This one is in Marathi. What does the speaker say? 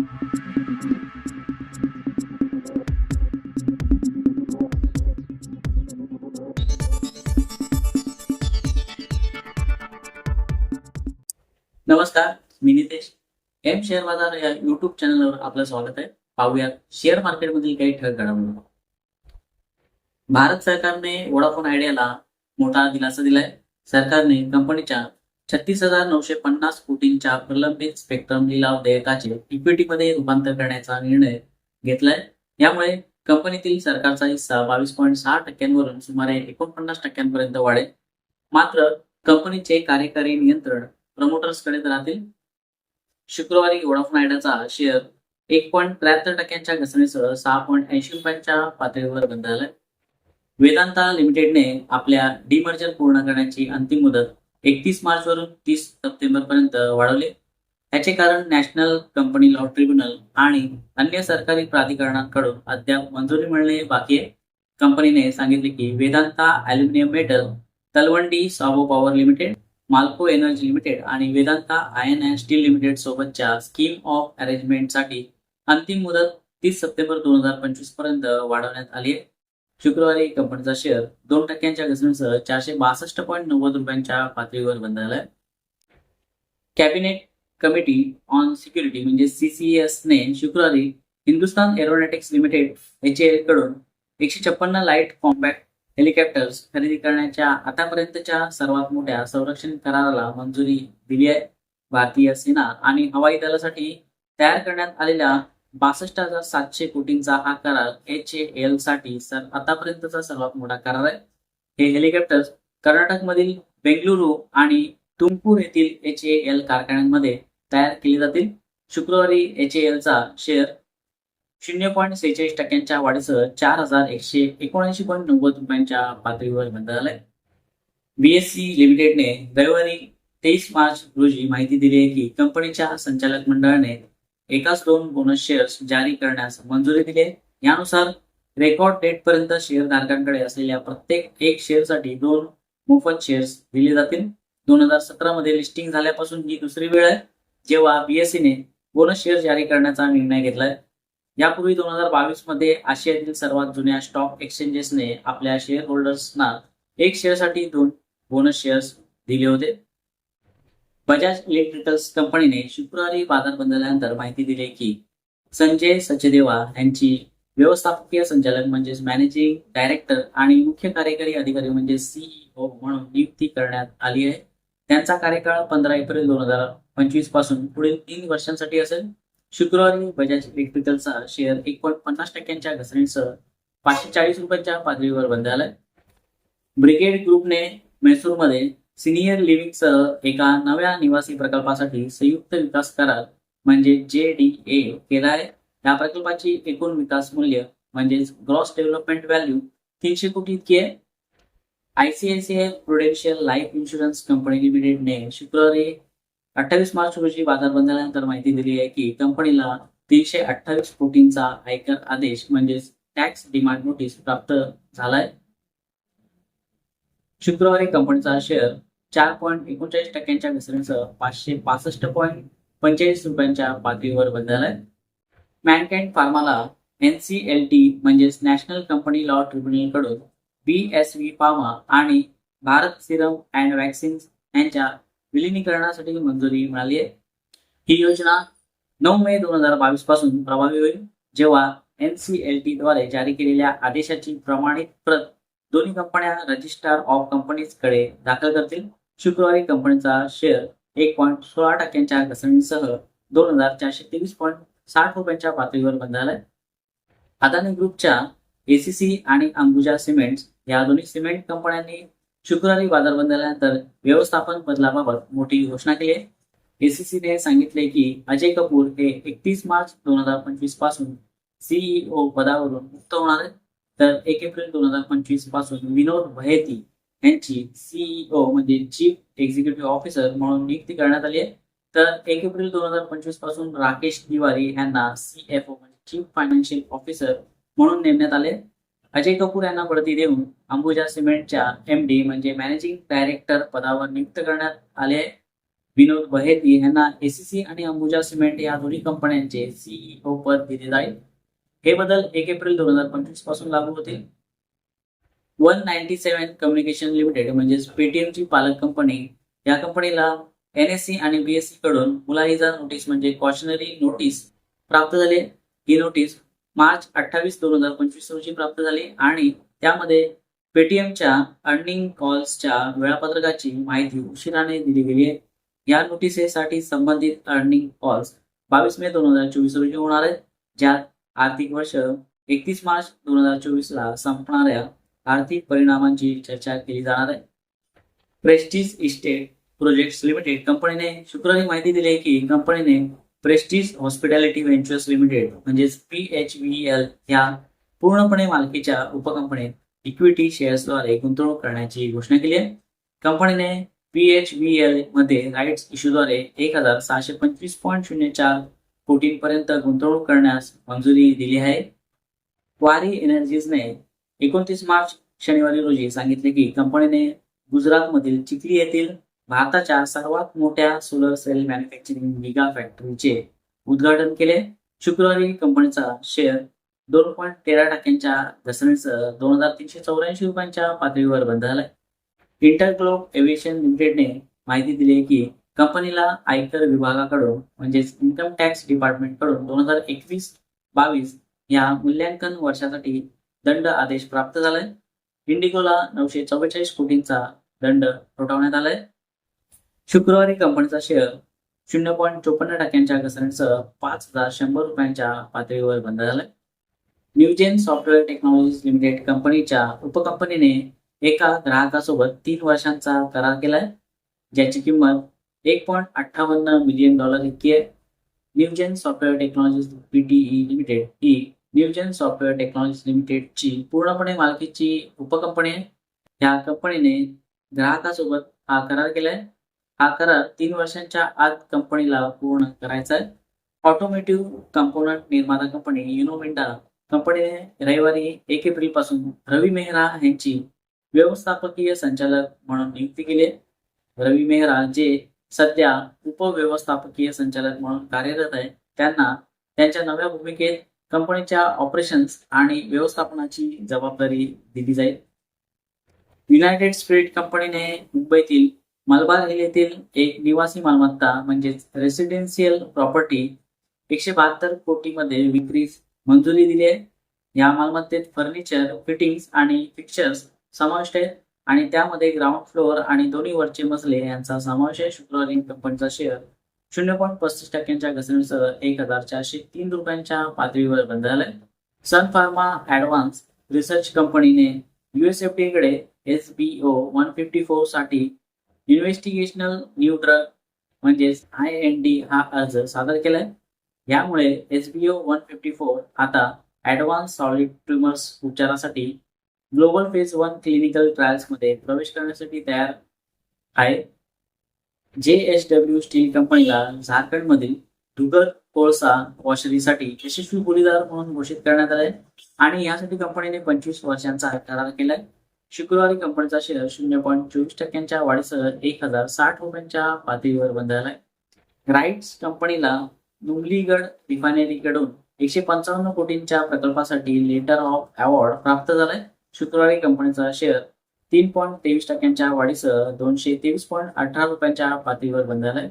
नमस्कार मी नितेश. एम शेअर बाजार या युट्यूब चॅनलवर आपलं स्वागत आहे. पाहूयात शेअर मार्केटमधील काही ठळक घडामोडी. भारत सरकारने वोडाफोन आयडियाला मोठा दिलासा दिलाय. सरकारने कंपनीच्या छत्तीस हजार नऊशे पन्नास कोटींच्या प्रलंबित स्पेक्ट्रम लिलाव देयकाचे इक्विटीमध्ये रूपांतर करण्याचा निर्णय घेतलाय. यामुळे कंपनीतील सरकारचा हिस्सा बावीस पॉईंट सहा टक्क्यांवरून सुमारे एकोणपन्नास टक्क्यांपर्यंत वाढेल. मात्र कंपनीचे कार्यकारी नियंत्रण प्रमोटर्सकडे राहतील. शुक्रवारी वोडाफोन आयडियाचा शेअर एक पॉईंट त्र्याहत्तर टक्क्यांच्या घसरणीसह सहा पॉईंट ऐंशी रुपयांच्या पातळीवर बंद झालाय. वेदांता लिमिटेडने आपल्या डिमर्जर पूर्ण करण्याची अंतिम मुदत एकतीस मार्च वरून तीस सप्टेंबर पर्यंत वाढवले. याचे कारण नॅशनल कंपनी लॉ ट्रिब्युनल आणि अन्य सरकारी प्राधिकरणांकडून अद्याप मंजुरी मिळणे बाकी आहे. कंपनीने सांगितले की Vedanta aluminium metal Talwandi Sabo power limited Malco energy limited आणि Vedanta iron and steel limited सोबतच्या स्कीम ऑफ अरेंजमेंटसाठी अंतिम मुदत तीस सप्टेंबर दोन हजार पंचवीसपर्यंत वाढवण्यात आली आहे. शुक्रवारी कंपनीचा शेअर दोन टक्क्यांच्या घसरणीसह चारशे बासष्ट पॉईंट नव्वद रुपयांच्या पातळीवर बंद झालाय कॅबिनेट कमिटी ऑन सिक्युरिटी म्हणजे सीसीएस ने शुक्रवारी हिंदुस्तान एरोनॉटिक्स लिमिटेड एच कडून एकशे छप्पन्न लाइट कॉम्पॅक्ट हेलिकॉप्टर्स खरेदी करण्याच्या आतापर्यंतच्या सर्वात मोठ्या संरक्षण कराराला मंजुरी दिली आहे. भारतीय सेना आणि हवाई दलासाठी तयार करण्यात आलेल्या बासष्ट हजार सातशे कोटींचा हा करार एच एलसाठी सर आतापर्यंतचा सर्वात मोठा करार आहे. हे हेलिकॉप्टर्स कर्नाटकमधील बेंगलुरू आणि तुमकूर येथील एच ए एल कारखान्यांमध्ये तयार केले जातील. शुक्रवारी एच ए एलचा शेअर शून्य पॉईंट सेहेचाळीस टक्क्यांच्या वाढीसह चार हजार एकशे एकोणऐंशी पॉईंट नव्वद रुपयांच्या पातळीवर बंद झालाय. बीएससी लिमिटेडने रविवारी तेवीस मार्च रोजी माहिती दिली आहे की कंपनीच्या संचालक मंडळाने एकाच दोन बोनस शेअर्स जारी करण्यास मंजुरी दिली आहे. यानुसार रेकॉर्ड डेट पर्यंत शेअरधारकांकडे असलेल्या प्रत्येक एक शेअरसाठी दोन मोफत शेअर्स दिले जातील. दोन हजार सतरा मध्ये लिस्टिंग झाल्यापासून ही दुसरी वेळ आहे. जेव्हा बीएससीने बोनस शेअर जारी करण्याचा निर्णय घेतलाय. यापूर्वी दोन हजार बावीसमध्ये आशियातील सर्वात जुन्या स्टॉक एक्सचेंजेसने आपल्या शेअर होल्डर्सना एक शेअरसाठी दोन बोनस शेअर्स दिले होते. बजाज इलेक्ट्रिकल्स कंपनीने शुक्रवारी बाजार बंद झाल्यानंतर माहिती दिली की संजय सचदेवा यांची व्यवस्थापकीय संचालक म्हणजेच मॅनेजिंग डायरेक्टर आणि मुख्य कार्यकारी अधिकारी म्हणजे सीईओ म्हणून नियुक्ती करण्यात आली आहे. त्यांचा कार्यकाळ पंधरा एप्रिल दोन हजार पंचवीसपासून पुढील तीन वर्षांसाठी असेल. शुक्रवारी बजाज इलेक्ट्रिकलचा शेअर एक पॉईंट पन्नास टक्क्यांच्या घसरणीसह पाचशे चाळीस रुपयांच्या पातळीवर बंद झालाय. ब्रिगेड ग्रुपने मैसूरमध्ये सिनियर लिव्हिंगसह एका नव्या निवासी प्रकल्पासाठी संयुक्त विकास करार म्हणजे जे डी ए केला आहे. या प्रकल्पाची एकूण विकास मूल्य म्हणजेच ग्रॉस डेव्हलपमेंट व्हॅल्यू तीनशे कोटी इतकी आहे. ICICI prudential life insurance company लिमिटेडने शुक्रवारी अठ्ठावीस मार्च रोजी बाजार बंद झाल्यानंतर माहिती दिली आहे की कंपनीला तीनशे अठ्ठावीस कोटींचा आयकर आदेश म्हणजेच टॅक्स डिमांड नोटीस प्राप्त झालाय. शुक्रवारी कंपनीचा शेअर चार पॉईंट एकोणचाळीस टक्क्यांच्या घसरणीसह पाचशे पासष्ट पॉईंट पंचेचाळीस रुपयांच्या पातळीवर बंद मॅनकॅन्ड फार्माला एनसीएलटी म्हणजेच नॅशनल कंपनी लॉ ट्रिब्युनलकडून बी एस व्ही फार्मा आणि भारत सिरम अँड वॅक्सिन्स यांच्या विलिनीकरणासाठी मंजुरी मिळाली आहे. ही योजना नऊ मे दोन हजार बावीसपासून प्रभावी होईल जेव्हा एनसीएलटी द्वारे जारी केलेल्या आदेशाची प्रमाणित प्रत दोन्ही कंपन्या रजिस्ट्रार ऑफ कंपनीजकडे दाखल करतील. शुक्रवारी कंपनीचा शेअर एक पॉईंट सोळा टक्क्यांच्या घसरणीसह दोन हजार चारशे तेवीस पॉईंट साठ रुपयांच्या पातळीवर बंद झालाय अदानी ग्रुपच्या एसीसी आणि अंबुजा सिमेंट्स या दोन्ही सिमेंट कंपन्यांनी शुक्रवारी बाजार बंद झाल्यानंतर व्यवस्थापन बदलाबाबत मोठी घोषणा केली आहे. एसीसीने सांगितले की अजय कपूर हे एकतीस मार्च दोन हजार पंचवीसपासून सीईओ पदावरून मुक्त होणार आहेत. तर एक एप्रिल दोन हजार पंचवीसपासून विनोद भयती यांची सीईओ म्हणजे चीफ एक्झिक्युटिव्ह ऑफिसर म्हणून नियुक्ती करण्यात आली आहे. तर एक एप्रिल दोन हजार पंचवीसपासून राकेश तिवारी यांना सीएफओ म्हणजे चीफ फायनान्शियल ऑफिसर म्हणून नेमण्यात आले. अजय कपूर यांना बढती देऊन अंबुजा सिमेंटच्या एम डी म्हणजे मॅनेजिंग डायरेक्टर पदावर नियुक्त करण्यात आले विनोद बहेती यांना एसीसी आणि अंबुजा सिमेंट या दोन्ही कंपन्यांचे सीईओ पद दिले जाईल. हे बदल एक एप्रिल दोन हजार पंचवीसपासून लागू होतील. One ninety seven communication limited म्हणजेच पेटीएमची पालक कंपनी या कंपनीला एनएससी आणि बीएससी कडून मुलाहिजा नोटीस म्हणजे कॉशनरी नोटीस प्राप्त झाले. ही नोटीस मार्च अठ्ठावीस दोन हजार पंचवीस रोजी प्राप्त झाली आणि त्यामध्ये पेटीएमच्या अर्निंग कॉल्सच्या वेळापत्रकाची माहिती उशिराने दिली गेली आहे. या नोटिसेसाठी संबंधित अर्निंग कॉल्स बावीस मे दोन हजार चोवीस रोजी होणार आहेत ज्यात आर्थिक वर्ष एकतीस मार्च दोन हजार चोवीसला संपणाऱ्या आर्थिक परिणामांची चर्चा केली जाणार आहे. प्रेस्टिज इस्टेट प्रोजेक्ट्स लिमिटेड कंपनीने शुक्रवारी माहिती दिली आहे की कंपनीने प्रेस्टिज हॉस्पिटॅलिटी व्हेंचर्स लिमिटेड म्हणजेच पी एच व्ही एल या पूर्णपणे मालकीच्या उपकंपनीत इक्विटी शेअर्सद्वारे गुंतवणूक करण्याची घोषणा केली आहे. कंपनीने पी एच व्ही एलमध्ये राईट्स इश्यूद्वारे एक हजार सहाशे पंचवीस पॉईंट शून्य चार कोटींपर्यंत गुंतवणूक करण्यास मंजुरी दिली आहे. वारी एनर्जीजने एकोणतीस मार्च शनिवारी रोजी सांगितले की कंपनीने गुजरातमधील चिखली येथील भारताच्या सर्वात मोठ्या सोलर सेल मॅन्युफॅक्चरिंग मेगा फॅक्टरीचे उद्घाटन केले. शुक्रवारी कंपनीचा शेअर दोन पॉईंट तेरा टक्क्यांच्या घसरणीसह दोन हजार तीनशे चौऱ्याऐंशी रुपयांच्या पातळीवर बंद झालाय इंटरग्लोब एव्हिएशन लिमिटेडने माहिती दिली की कंपनीला आयकर विभागाकडून म्हणजेच इन्कम टॅक्स डिपार्टमेंटकडून दोन हजार एकवीस बावीस या मूल्यांकन वर्षासाठी दंड आदेश प्राप्त झालाय. इंडिगोला नऊशे चव्वेचाळीस कोटींचा दंड ठोठावण्यात आलाय. शुक्रवारी कंपनीचा शेअर शून्य पॉईंट चोपन्न टक्क्यांच्या घसरणीसह पाच हजार शंभर रुपयांच्या पातळीवर बंद झालाय. न्यूजेन सॉफ्टवेअर टेक्नॉलॉजीज लिमिटेड कंपनीच्या उपकंपनीने एका ग्राहकासोबत तीन वर्षांचा करार केलाय ज्याची किंमत एक पॉईंट अठ्ठावन्न मिलियन डॉलर इतकी आहे. Newgen software technologies PTE limited ही न्यूजन सॉफ्टवेअर टेक्नॉलॉजीज लिमिटेडची पूर्णपणे मालकीची उपकंपनी आहे या कंपनीने ग्राहकासोबत हा करार केलाय. हा करार तीन वर्षांच्या आत कंपनीला पूर्ण करायचा आहे. ऑटोमेटिव्ह कंपोनंट निर्माता कंपनी युनोमिंडा कंपनीने रविवारी एक एप्रिलपासून रवी मेहरा यांची व्यवस्थापकीय संचालक म्हणून नियुक्ती केली आहे. रवी मेहरा जे सध्या उपव्यवस्थापकीय संचालक म्हणून कार्यरत आहे त्यांना त्यांच्या नव्या भूमिकेत कंपनीच्या ऑपरेशन्स आणि व्यवस्थापनाची जबाबदारी दिली जाईल. युनायटेड स्पिरिट कंपनीने मुंबईतील मलबार हिल येथील एक निवासी मालमत्ता म्हणजेच रेसिडेन्शियल प्रॉपर्टी एकशे बहात्तर कोटीमध्ये विक्रीस मंजुरी दिली आहे. या मालमत्तेत फर्निचर फिटिंग्स आणि फिक्चर्स समाविष्ट आहेत आणि त्यामध्ये ग्राउंड फ्लोअर आणि दोन्ही वरचे मजले यांचा समावेश आहे. शुक्रवारी कंपनीचा शेअर शून्य पॉईंट पस्तीस टक्क्यांच्या घसरणीसह एक हजार चारशे तीन रुपयांच्या पातळीवर बंद झालाय. सन फार्मा ऍडव्हान्स रिसर्च कंपनीने युएसएफडीकडे S B O one fifty फोरसाठी investigational new drug म्हणजेच आय एन डी हा अर्ज सादर केलाय. यामुळे S B O one fifty four आता ऍडव्हान्स सॉलिड ट्युमर्स उपचारासाठी ग्लोबल फेज वन क्लिनिकल ट्रायल्समध्ये प्रवेश करण्यासाठी तयार आहे. जे एच डब्ल्यू स्टील कंपनीला झारखंडमधील दुगर कोळसा वॉशरीसाठी यशस्वी बोलीदार म्हणून घोषित करण्यात आले आणि यासाठी कंपनीने पंचवीस वर्षांचा करार केलाय. शुक्रवारी कंपनीचा शेअर शून्य पॉईंट चोवीस टक्क्यांच्या वाढीसह एक हजार साठ रुपयांच्या पातळीवर बंद झालाय राईट्स कंपनीला नुमलीगड रिफायनरीकडून एकशे पंचावन्न कोटींच्या प्रकल्पासाठी लेटर ऑफ अवॉर्ड प्राप्त झालाय. शुक्रवारी कंपनीचा शेअर तीन पॉईंट तेवीस टक्क्यांच्या वाढीसह दोनशे तेवीस पॉईंट अठरा रुपयांच्या पातळीवर बंद झालाय.